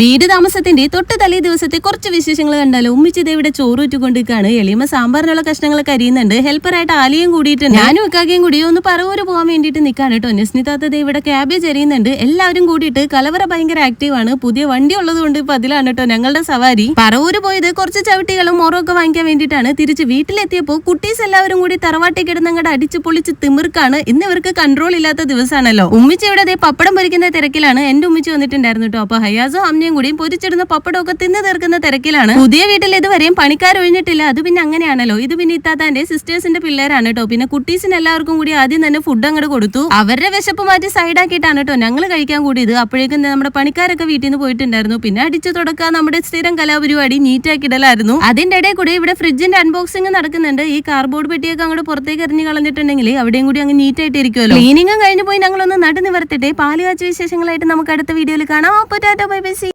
വീട് താമസത്തിന്റെ തൊട്ട് തലേ ദിവസത്തെ കുറച്ച് വിശേഷങ്ങൾ കണ്ടാലോ? ഉമ്മിച്ചിത് ഇവിടെ ചോറൂറ്റുകൊണ്ടിരിക്കാണ് എളിമ സാമ്പാറിനുള്ള കഷ്ണങ്ങളൊക്കെ അരിയുന്നുണ്ട്. ഹെൽപ്പറായിട്ട് ആലിയും കൂടിയിട്ടുണ്ട്. ഞാനും ഇക്കാക്കയും കൂടി ഒന്ന് പറവൂര് പോകാൻ വേണ്ടിയിട്ട് നിൽക്കാണ് കേട്ടോ. നെസ്നിതാത്തത് ഇവിടെ ക്യാബേജ് അരിയുന്നുണ്ട്. എല്ലാവരും കൂടിയിട്ട് കലവറ ഭയങ്കര ആക്റ്റീവ് ആണ്. പുതിയ വണ്ടി ഉള്ളത് കൊണ്ട് ഇപ്പൊ അതിലാണ് കേട്ടോ ഞങ്ങളുടെ സവാരി. പറവൂര് പോയത് കുറച്ച് ചവിട്ടികളും മോറൊക്കെ വാങ്ങിക്കാൻ വേണ്ടിയിട്ടാണ്. തിരിച്ച് വീട്ടിലെത്തിയപ്പോൾ കുട്ടീസ് എല്ലാവരും കൂടി തറവാട്ടി കിടന്നങ്ങടെ അടിച്ചു പൊളിച്ച് തിമിർക്കാണ്. ഇന്ന് ഇവർക്ക് കൺട്രോൾ ഇല്ലാത്ത ദിവസമാണല്ലോ ഉമ്മിച്ച ഇവിടെ പപ്പടം പൊരിക്കുന്ന തിരക്കിലാണ്. എന്റെ ഉമ്മിച്ച് വന്നിട്ടുണ്ടായിരുന്നു കേട്ടോ. അപ്പൊ ഹയാസും അമ്മയും കൂടിയും പൊരിച്ചിടുന്ന പപ്പടമൊക്കെ തിന്നു തീർക്കുന്ന തിരക്കിലാണ്. പുതിയ വീട്ടിൽ ഇതുവരെയും പണിക്കാർ ഒഴിഞ്ഞിട്ടില്ല. അത് പിന്നെ അങ്ങനെയാണല്ലോ. ഇത് പിന്നെ ഇത്താത്താന്റെ സിസ്റ്റേഴ്സിന്റെ പിള്ളേരാണ് കേട്ടോ. പിന്നെ കുട്ടീസിന് എല്ലാവർക്കും കൂടി ആദ്യം തന്നെ ഫുഡ് അങ്ങോട്ട് കൊടുത്തു. അവരുടെ വിശപ്പ് മാറ്റി സൈഡാക്കിയിട്ടാണ് കേട്ടോ ഞങ്ങൾ കഴിക്കാൻ കൂടിയത്. അപ്പോഴേക്കും നമ്മുടെ പണിക്കാരൊക്കെ വീട്ടിൽ നിന്ന് പോയിട്ടുണ്ടായിരുന്നു. പിന്നെ അടിച്ചു തുടക്കുക നമ്മുടെ സ്ഥിരം കലാപരിപാടി നീറ്റാക്കി ഇടലായിരുന്നു. അതിന്റെ ഇടയിൽ കൂടി ഇവിടെ ഫ്രിഡ്ജിന്റെ അൺബോക്സിംഗ് നടക്കുന്നുണ്ട്. ഈ കാർബോർഡ് പെട്ടിയൊക്കെ അങ്ങോട്ട് പുറത്തേക്ക് എറിഞ്ഞു കളഞ്ഞിട്ടുണ്ടെങ്കിൽ അവിടെയും കൂടി അങ്ങ് നീറ്റായിട്ട് ഇരിക്കുമല്ലോ ക്ലീനിങ്ങും കഴിഞ്ഞു പോയി ഞങ്ങളൊന്ന് നടന്നു നിവർത്തിട്ടെ. പാൽ കാച്ച വിശേഷങ്ങളായിട്ട് നമുക്ക് അടുത്ത വീഡിയോയിൽ കാണാം. Bye bye see.